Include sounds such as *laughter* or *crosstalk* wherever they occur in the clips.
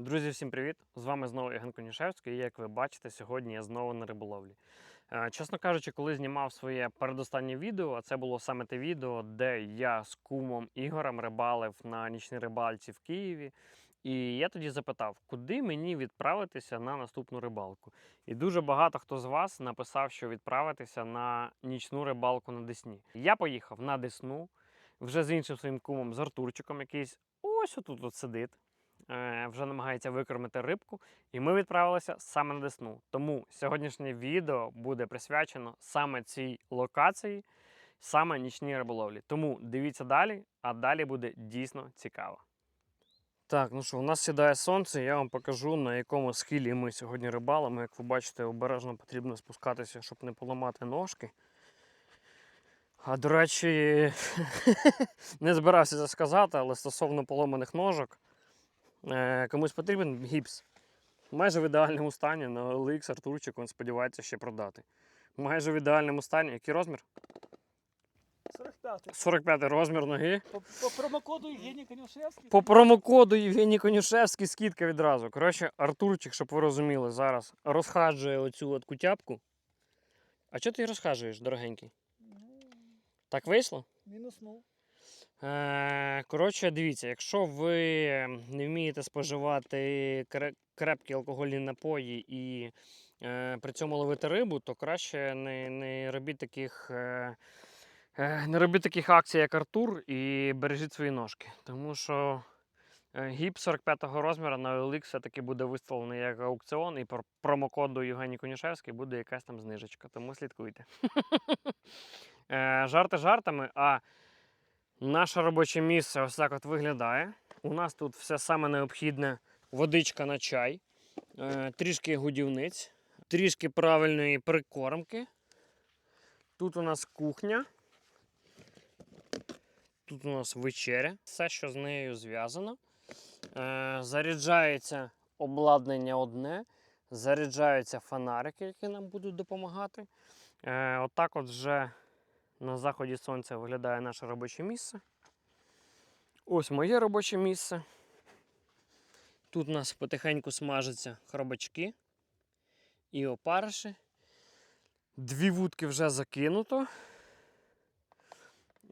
Друзі, всім привіт! З вами знову Євген Конішевський. І як ви бачите, сьогодні я знову на риболовлі. Е, Чесно кажучи, коли знімав своє передостаннє відео, а це було саме те відео, де я з кумом Ігорем рибалив на нічній рибалці в Києві. І я тоді запитав, куди мені відправитися на наступну рибалку. І дуже багато хто з вас написав, що відправитися на нічну рибалку на Десні. Я поїхав на Десну вже з іншим своїм кумом, з Артурчиком, якийсь ось отут от сидить вже намагається викормити рибку, і ми відправилися саме на Десну. Тому сьогоднішнє відео буде присвячено саме цій локації, саме нічній риболовлі. Тому дивіться далі, а далі буде дійсно цікаво. Так, ну що, у нас сідає сонце, я вам покажу, на якому схилі ми сьогодні рибалимо. Як ви бачите, обережно потрібно спускатися, щоб не поламати ножки. А до речі, *laughs* не збирався це сказати, але стосовно поломаних ножок, Е, комусь потрібен гіпс. Майже в ідеальному стані на OLX Артурчик він сподівається ще продати. Майже в ідеальному стані. Який розмір? 45 45 розмір ноги. По, по промокоду Євгеній Конюшевський. По промокоду Євгеній Конюшевський скидка відразу. Коротше, Артурчик, щоб ви розуміли, зараз розхаджує оцю от кутяпку. А чого ти її розхаджуєш, дорогенький? Ну, Так вийшло? мінуснув. Е, Коротше, дивіться, якщо ви не вмієте споживати крепкі алкогольні напої і е, при цьому ловити рибу, то краще не, не робіть таких. Е, е, не робіть таких акцій, як Артур, і бережіть свої ножки. Тому що е, гіп 45-го розміру на OLX все-таки буде виставлений як аукціон, і по промокоду Євгеній Конюшевський буде якась там знижечка. Тому слідкуйте. *laughs* Е, Жарти жартами, а Наше робоче місце ось так от виглядає. У нас тут все саме необхідне: водичка на чай, е, трішки годівниць, трішки правильної прикормки. Тут у нас кухня. Тут у нас вечеря, все, що з нею зв'язано. Е, заряджається обладнання одне, заряджаються фонарики, які нам будуть допомагати. Е, отак от вже на заході сонця виглядає наше робоче місце. Ось моє робоче місце. Тут у нас потихеньку смажаться хробачки і опариші. Дві вудки вже закинуто.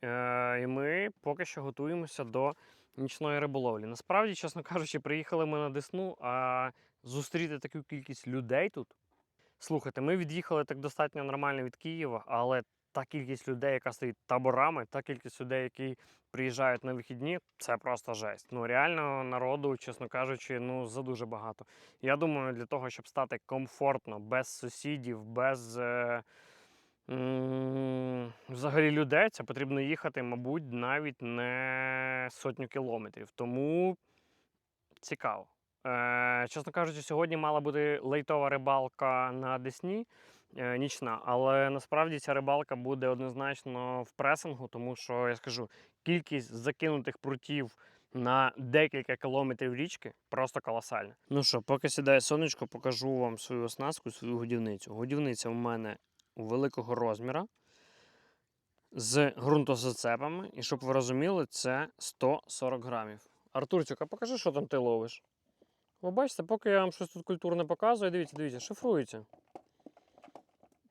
Е, і ми поки що готуємося до нічної риболовлі. Насправді, чесно кажучи, приїхали ми на Десну, а зустріти таку кількість людей тут. Слухайте, ми від'їхали так достатньо нормально від Києва, але та кількість людей, яка стоїть таборами, та кількість людей, які приїжджають на вихідні, це просто жесть. Ну реально народу, чесно кажучи, ну за дуже багато. Я думаю, для того, щоб стати комфортно, без сусідів, без е, м, взагалі людей, це потрібно їхати, мабуть, навіть не сотню кілометрів. Тому цікаво. Е, чесно кажучи, сьогодні мала бути лейтова рибалка на Десні е, нічна, але насправді ця рибалка буде однозначно в пресингу, тому що я скажу, кількість закинутих прутів на декілька кілометрів річки просто колосальна. Ну що, поки сідає сонечко, покажу вам свою оснастку, свою годівницю. Годівниця у мене великого розміру з ґрунтозацепами, і щоб ви розуміли, це 140 грамів. Артурчик, а покажи, що там ти ловиш. Ви бачите, поки я вам щось тут культурне показую, дивіться, дивіться, шифрується.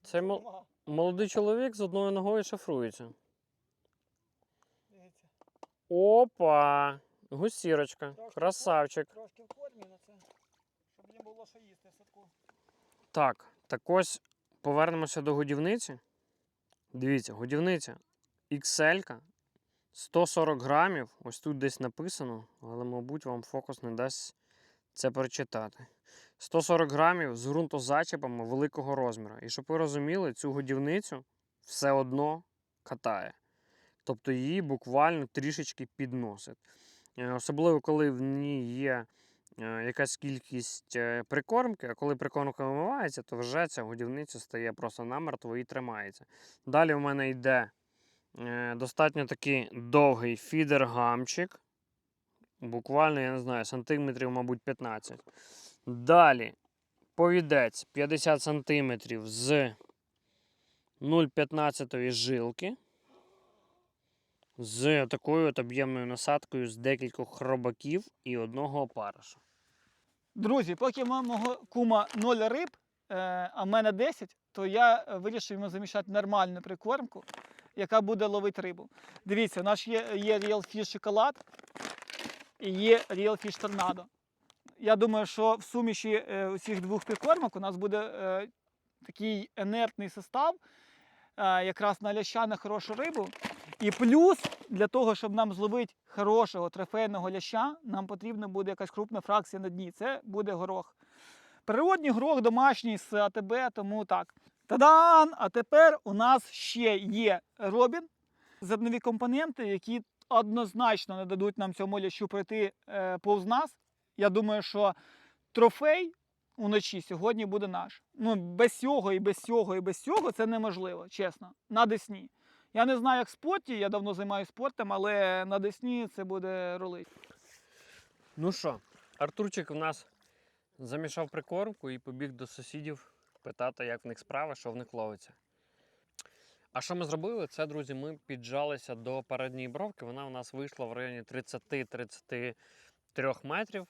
Цей мол- молодий чоловік з одною ногою шифрується. Дивіться. Опа! Гусірочка, Трошки красавчик. Трошки в кормі на це, щоб не було що їсти в садку. Так, так ось повернемося до годівниці. Дивіться, годівниця XL, 140 грамів. Ось тут десь написано, але, мабуть, вам фокус не дасть це прочитати. 140 грамів з ґрунтозачепами великого розміру. І щоб ви розуміли, цю годівницю все одно катає. Тобто її буквально трішечки підносить. Е, Особливо, коли в ній є е, якась кількість е, прикормки, а коли прикормка вимивається, то вже ця годівниця стає просто намертво і тримається. Далі в мене йде достатньо такий довгий фідер-гамчик. Буквально, я не знаю, сантиметрів, мабуть, 15. Далі повідець 50 сантиметрів з 0,15 жилки. З такою от об'ємною насадкою з декількох хробаків і одного опариша. Друзі, поки мого кума 0 риб, е, а в мене 10, то я е, вирішив йому замішати нормальну прикормку, яка буде ловити рибу. Дивіться, у нас є, є Real Fish шоколад є Real Fish торнадо. Я думаю, що в суміші е, цих двох прикормок у нас буде е, такий інертний состав, е, якраз на ляща на хорошу рибу. І плюс для того, щоб нам зловити хорошого трофейного ляща, нам потрібна буде якась крупна фракція на дні. Це буде горох. Природній горох домашній з АТБ, тому так. Тадан! А тепер у нас ще є Робін, зернові компоненти, які однозначно не дадуть нам цьому лящу пройти е, повз нас. Я думаю, що трофей уночі сьогодні буде наш. Ну, без цього і без цього, і без цього це неможливо, чесно. На Десні. Я не знаю, як в спорті, я давно займаюся спортом, але на Десні це буде ролить. Ну що, Артурчик у нас замішав прикормку і побіг до сусідів питати, як в них справи, що в них ловиться. А що ми зробили? Це, друзі, ми піджалися до передньої бровки. Вона у нас вийшла в районі 30-33 метрів.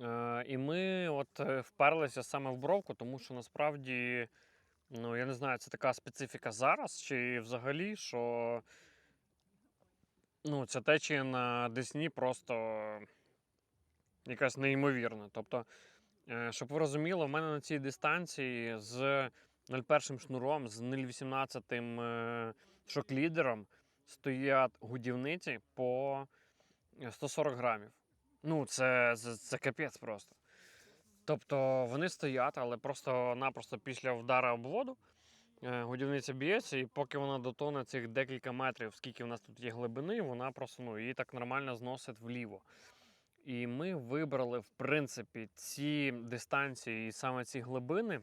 Е, і ми от е, вперлися саме в бровку, тому що насправді, ну я не знаю, це така специфіка зараз, чи взагалі, що ну, ця течія на Десні просто якась неймовірна. Тобто, е, щоб ви розуміли, в мене на цій дистанції з 0,1 шнуром, з 0,18 е, шоклідером стоять годівниці по 140 грамів. Ну, це, це, це капець просто. Тобто вони стоять, але просто-напросто після вдара об воду е, годівниця б'ється, і поки вона дотоне цих декілька метрів, скільки в нас тут є глибини, вона просто ну, її так нормально зносить вліво. І ми вибрали, в принципі, ці дистанції і саме ці глибини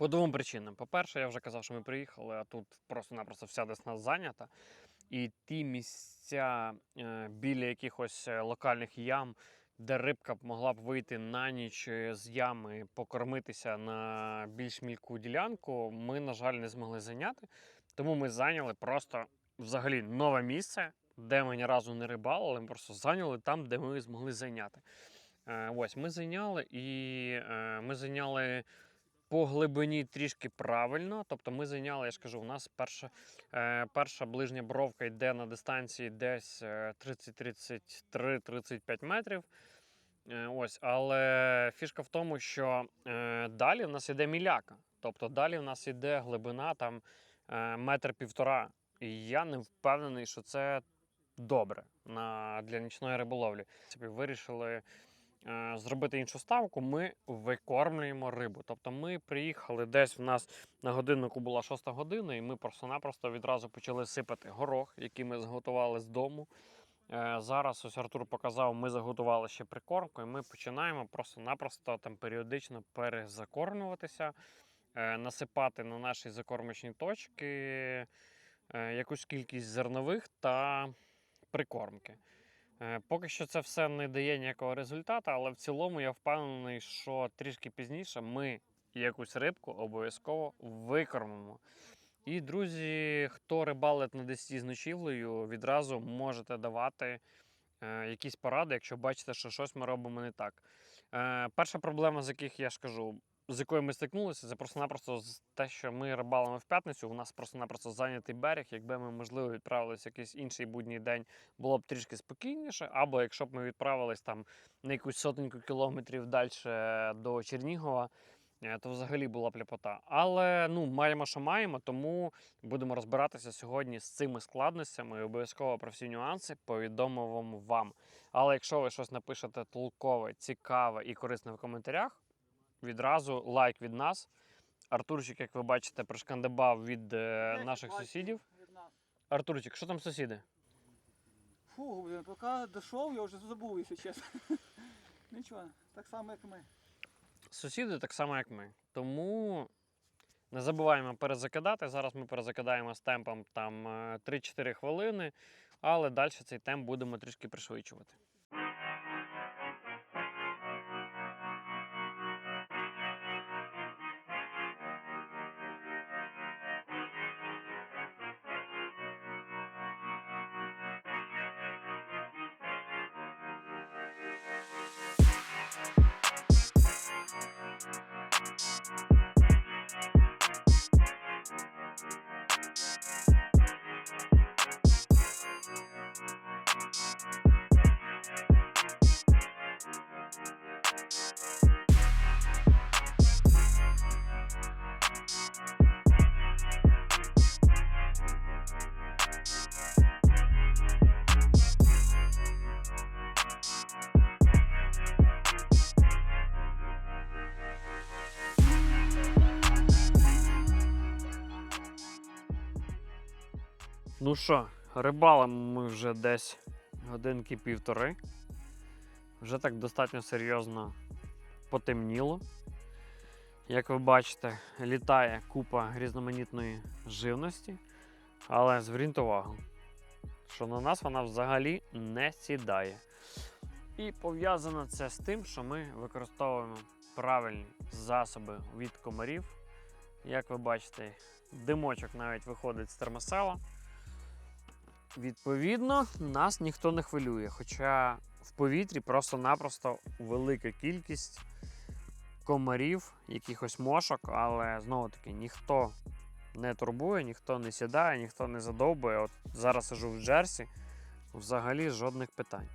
по двом причинам. По-перше, я вже казав, що ми приїхали, а тут просто-напросто вся десна зайнята. І ті місця е, біля якихось е, локальних ям, де рибка могла б вийти на ніч е, з ями, покормитися на більш мільку ділянку, ми, на жаль, не змогли зайняти. Тому ми зайняли просто взагалі нове місце, де ми ні разу не рибали, ми просто зайняли там, де ми змогли зайняти. Ось ми зайняли і ми зайняли по глибині трішки правильно. Тобто ми зайняли, я ж кажу, у нас перша, е, перша ближня бровка йде на дистанції десь е, 30-33-35 метрів. Е, Ось, але фішка в тому, що е, далі в нас іде міляка. Тобто далі в нас іде глибина там е, метр півтора. І я не впевнений, що це добре на, для нічної риболовлі. Вирішили е, зробити іншу ставку. Ми викормлюємо рибу. Тобто ми приїхали десь в нас на годиннику була 6 година, і ми просто-напросто відразу почали сипати горох, який ми зготували з дому. Е, Зараз ось Артур показав, ми заготували ще прикормку, і ми починаємо просто-напросто там періодично перезакормлюватися, е, насипати на наші закормочні точки е, якусь кількість зернових та прикормки. Е, Поки що це все не дає ніякого результату, але в цілому я впевнений, що трішки пізніше ми якусь рибку обов'язково викормимо. І, друзі, хто рибалить на десяті з ночівлею, відразу можете давати е, якісь поради, якщо бачите, що щось ми робимо не так. Е, перша проблема, з яких я ж кажу, з якою ми стикнулися, це просто-напросто те, що ми рибалимо в п'ятницю. У нас просто-напросто зайнятий берег. Якби ми, можливо, відправилися якийсь інший будній день, було б трішки спокійніше. Або якщо б ми відправились там на якусь сотеньку кілометрів далі до Чернігова, е, то взагалі була б ляпота. Але ну, маємо, що маємо, тому будемо розбиратися сьогодні з цими складностями і обов'язково про всі нюанси повідомимо вам. Але якщо ви щось напишете толкове, цікаве і корисне в коментарях, відразу лайк від нас. Артурчик, як ви бачите, пришкандибав від е, наших сусідів. Артурчик, що там сусіди? Фу, блін, поки дійшов, я вже забув, якщо чесно. *laughs* Нічого, так само, як ми. Сусіди так само, як ми. Тому не забуваємо перезакидати. Зараз ми перезакидаємо з темпом там е, 3-4 хвилини, але далі цей темп будемо трішки пришвидшувати. Ну що, рибалимо ми вже десь годинки півтори. Вже так достатньо серйозно потемніло. Як ви бачите, літає купа різноманітної живності, але зверніть увагу, що на нас вона взагалі не сідає. І пов'язано це з тим, що ми використовуємо правильні засоби від комарів. Як ви бачите, димочок навіть виходить з термосела. Відповідно, нас ніхто не хвилює. Хоча в повітрі просто-напросто велика кількість комарів, якихось мошок, але знову таки ніхто не турбує, ніхто не сідає, ніхто не задовбує. От зараз сижу в Джерсі, взагалі жодних питань.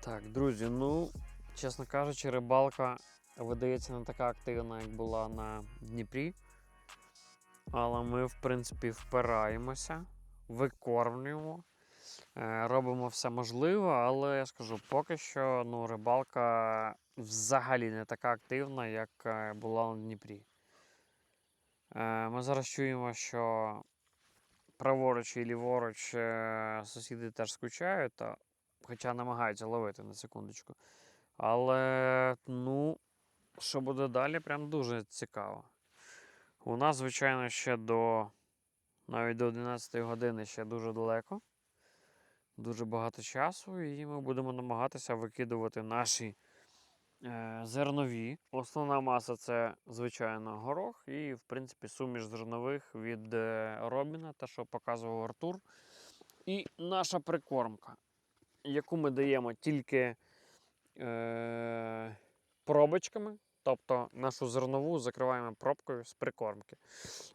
Так, друзі, ну, чесно кажучи, рибалка видається не така активна, як була на Дніпрі. Але ми, в принципі, впираємося, викормлюємо, робимо все можливе, але я скажу, поки що ну, рибалка взагалі не така активна, як е, була на Дніпрі. Е, Ми зараз чуємо, що праворуч і ліворуч е, сусіди теж скучають, хоча намагаються ловити на секундочку. Але, ну, що буде далі, прям дуже цікаво. У нас, звичайно, ще до навіть до 11 години ще дуже далеко. Дуже багато часу, і ми будемо намагатися викидувати наші е, зернові. Основна маса це, звичайно, горох і, в принципі, суміш зернових від е, Робіна, те, що показував Артур. І наша прикормка, яку ми даємо тільки е, пробочками. Тобто нашу зернову закриваємо пробкою з прикормки.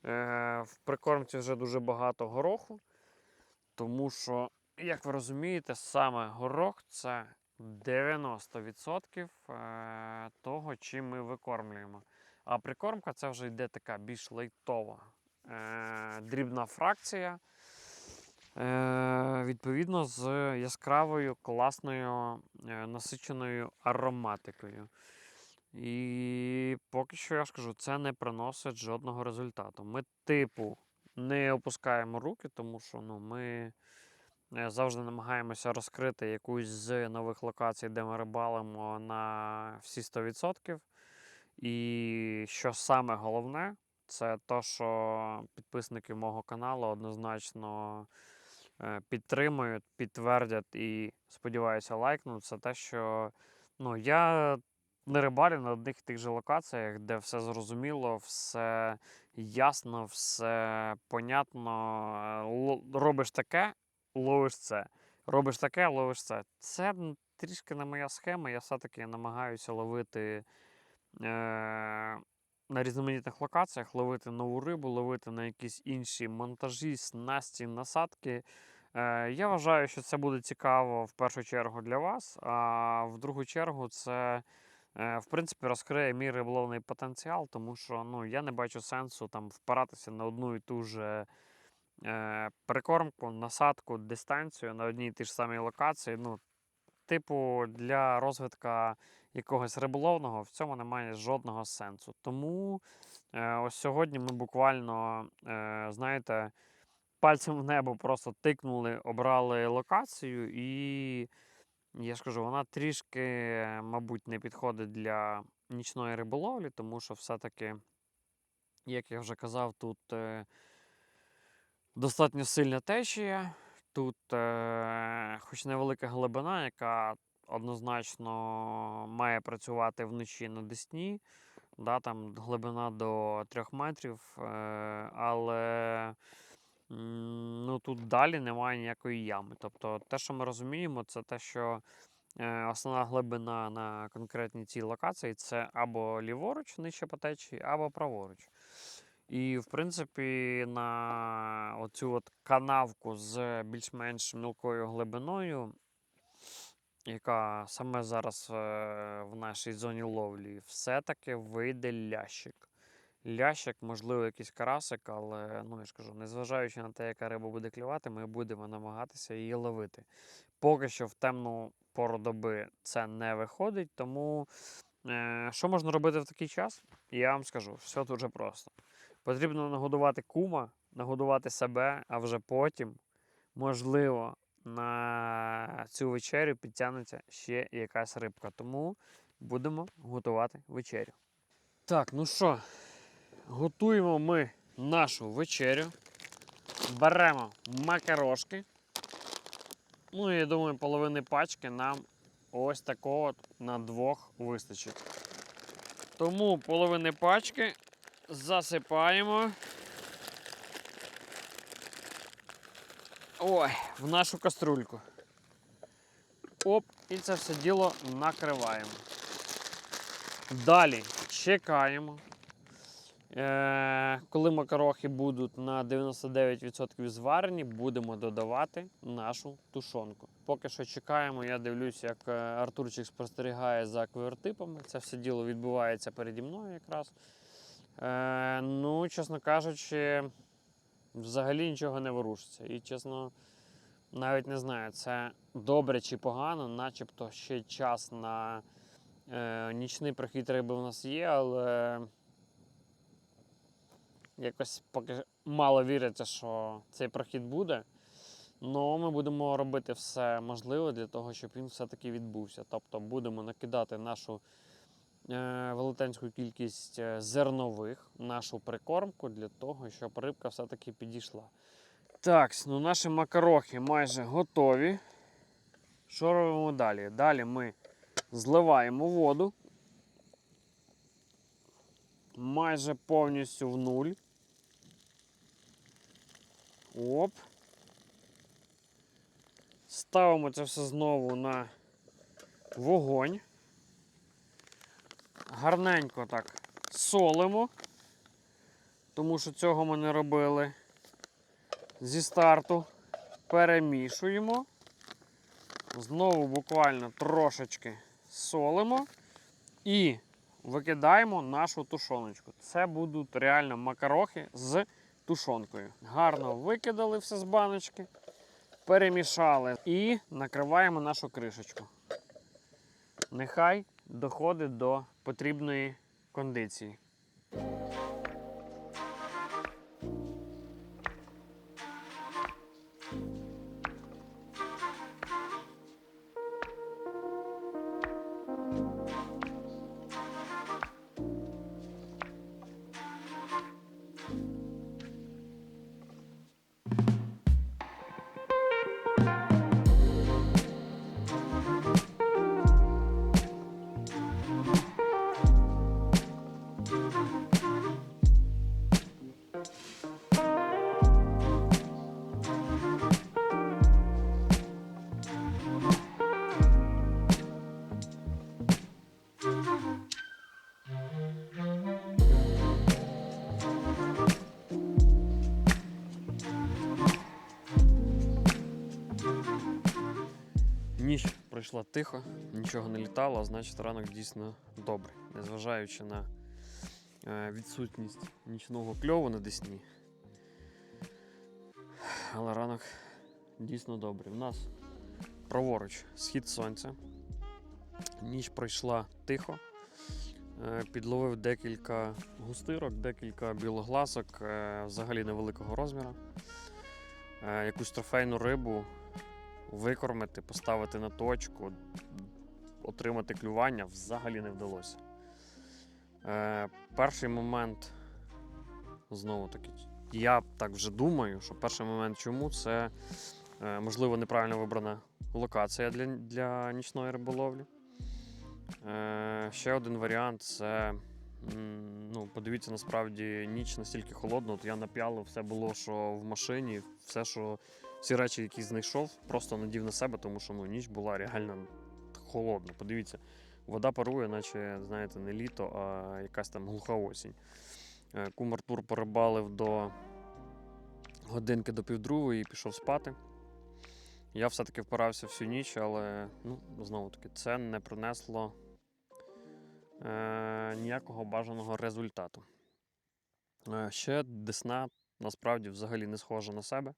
Е, в прикормці вже дуже багато гороху, тому що, як ви розумієте, саме горох це 90% е, того, чим ми викормлюємо. А прикормка це вже йде така більш лайтова, е, дрібна фракція. Е, відповідно, з яскравою, класною, насиченою ароматикою. І поки що я ж кажу, це не приносить жодного результату. Ми, типу, не опускаємо руки, тому що ну, ми завжди намагаємося розкрити якусь з нових локацій, де ми рибалимо на всі 100%. І що саме головне, це те, що підписники мого каналу однозначно е, підтримують, підтвердять і, сподіваюся, лайкнуть. Це те, що ну, я не рибалю на одних і тих же локаціях, де все зрозуміло, все ясно, все понятно. Е, Робиш таке, ловиш це. Робиш таке, ловиш це. Це трішки не моя схема. Я все-таки намагаюся ловити е, на різноманітних локаціях, ловити нову рибу, ловити на якісь інші монтажі, снасті, насадки. Е, я вважаю, що це буде цікаво в першу чергу для вас, а в другу чергу це е, в принципі розкриє мій риболовний потенціал, тому що ну, я не бачу сенсу там впиратися на одну і ту же прикормку, насадку, дистанцію на одній і тій ж самій локації. Ну, типу, для розвитка якогось риболовного в цьому немає жодного сенсу. Тому е, ось сьогодні ми буквально, е, знаєте, пальцем в небо просто тикнули, обрали локацію, і я ж кажу, вона трішки, мабуть, не підходить для нічної риболовлі, тому що все-таки, як я вже казав, тут е, достатньо сильна течія. Тут, е, хоч невелика глибина, яка однозначно має працювати вночі на Десні, да, там глибина до 3 метрів, е, але ну, тут далі немає ніякої ями. Тобто те, що ми розуміємо, це те, що е, основна глибина на конкретній цій локації це або ліворуч нижче по течії, або праворуч. І, в принципі, на оцю от канавку з більш-менш мілкою глибиною, яка саме зараз е, в нашій зоні ловлі, все-таки вийде лящик. Лящик, можливо, якийсь карасик, але ну, я ж кажу, незважаючи на те, яка риба буде клювати, ми будемо намагатися її ловити. Поки що в темну пору доби це не виходить, тому е, що можна робити в такий час? Я вам скажу, все дуже просто. Потрібно нагодувати кума, нагодувати себе, а вже потім можливо, на цю вечерю підтягнеться ще якась рибка. Тому будемо готувати вечерю. Так, ну що, готуємо ми нашу вечерю. Беремо макарошки. Ну, я думаю, половини пачки нам ось такого на двох вистачить. Тому половини пачки засипаємо. Ой, в нашу каструльку. Оп, і це все діло накриваємо. Далі чекаємо. Е, коли макарохи будуть на 99% зварені, будемо додавати нашу тушонку. Поки що чекаємо, я дивлюсь, як е, Артурчик спостерігає за квертипами. Це все діло відбувається переді мною якраз. Е, ну, чесно кажучи, взагалі нічого не ворушиться. І чесно, навіть не знаю, це добре чи погано, начебто ще час на е, нічний прохід риби у нас є, але якось поки мало віриться, що цей прохід буде. Ну, ми будемо робити все можливе для того, щоб він все-таки відбувся. Тобто будемо накидати нашу велетенську кількість е, зернових, нашу прикормку для того, щоб рибка все-таки підійшла. Так, ну наші макарохи майже готові. Що робимо далі? Далі ми зливаємо воду майже повністю в нуль. Оп. Ставимо це все знову на вогонь. Гарненько так солимо, тому що цього ми не робили зі старту. Перемішуємо. Знову буквально трошечки солимо і викидаємо нашу тушоночку. Це будуть реально макарохи з тушонкою. Гарно викидали все з баночки, перемішали і накриваємо нашу кришечку. Нехай доходить до потрібної кондиції. Пройшла тихо, нічого не літало, значить ранок дійсно добрий. Незважаючи на е, відсутність нічного кльову на Десні. Але ранок дійсно добрий. У нас праворуч схід сонця. Ніч пройшла тихо. Е, Підловив декілька густирок, декілька білогласок, е, взагалі невеликого розміру. Якусь трофейну рибу викормити, поставити на точку, отримати клювання взагалі не вдалося. Е, перший момент, знову таки, я так вже думаю, що перший момент чому це е, можливо неправильно вибрана локація для, для нічної риболовлі. Е, ще один варіант це. Ну, подивіться, насправді ніч настільки холодна. От я нап'ялив, все було, що в машині, все, що всі речі, які знайшов, просто надів на себе, тому що ну, ніч була реально холодна. Подивіться, вода парує, наче, знаєте, не літо, а якась там глуха осінь. Е, Кум Артур порибалив до годинки до півдругої і пішов спати. Я все-таки впирався всю ніч, але ну, знову таки, це не принесло е, ніякого бажаного результату. Е, ще Десна насправді взагалі не схожа на себе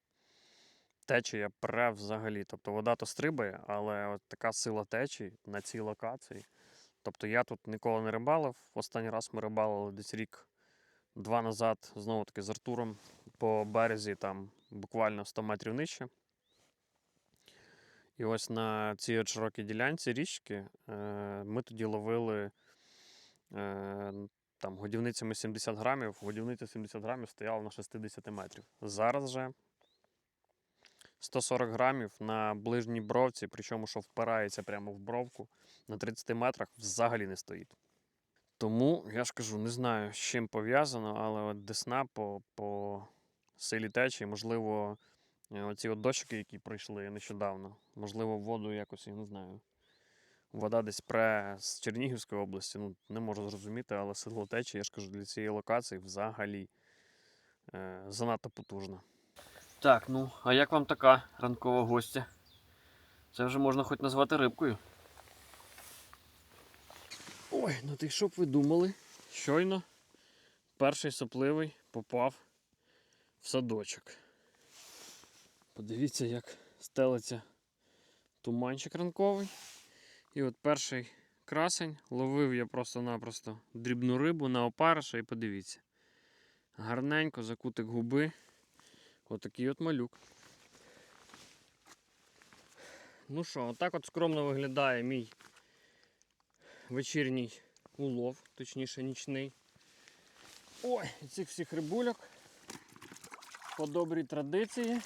течія пре взагалі. Тобто вода то стрибає, але от така сила течії на цій локації. Тобто я тут ніколи не рибалив. Останній раз ми рибалили десь рік-два назад, знову таки з Артуром по березі, там буквально 100 метрів нижче. І ось на цій от широкій ділянці річки е, ми тоді ловили е, там, годівницями 70 грамів. Годівниця 70 грамів стояла на 60 метрів. Зараз же 140 грамів на ближній бровці, причому що впирається прямо в бровку, на 30 метрах взагалі не стоїть. Тому я ж кажу, не знаю, з чим пов'язано, але от десна по, по силі течії, можливо, е, оці от дощики, які пройшли нещодавно, можливо, воду якось, я не знаю. Вода десь пре з Чернігівської області, ну не можу зрозуміти, але сило течії, я ж кажу, для цієї локації взагалі е, занадто потужна. Так, ну, а як вам така ранкова гостя? Це вже можна хоч назвати рибкою. Ой, ну ти що б ви думали? Щойно перший сопливий попав в садочок. Подивіться, як стелиться туманчик ранковий. І от перший красень ловив я просто-напросто дрібну рибу на опариша і подивіться. Гарненько закутик губи. Отакий от малюк. Ну що, отак от скромно виглядає мій вечірній улов, точніше нічний. Ой, цих всіх рибульок по добрій традиції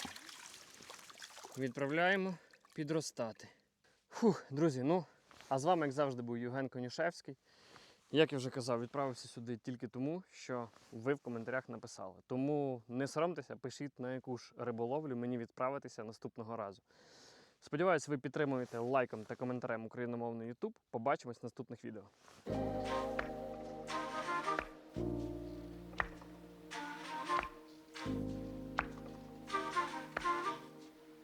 відправляємо підростати. Фух, друзі, ну, а з вами, як завжди, був Євген Конюшевський. Як я вже казав, відправився сюди тільки тому, що ви в коментарях написали. Тому не соромтеся, пишіть на яку ж риболовлю мені відправитися наступного разу. Сподіваюсь, ви підтримуєте лайком та коментарем україномовний YouTube. Побачимось в наступних відео.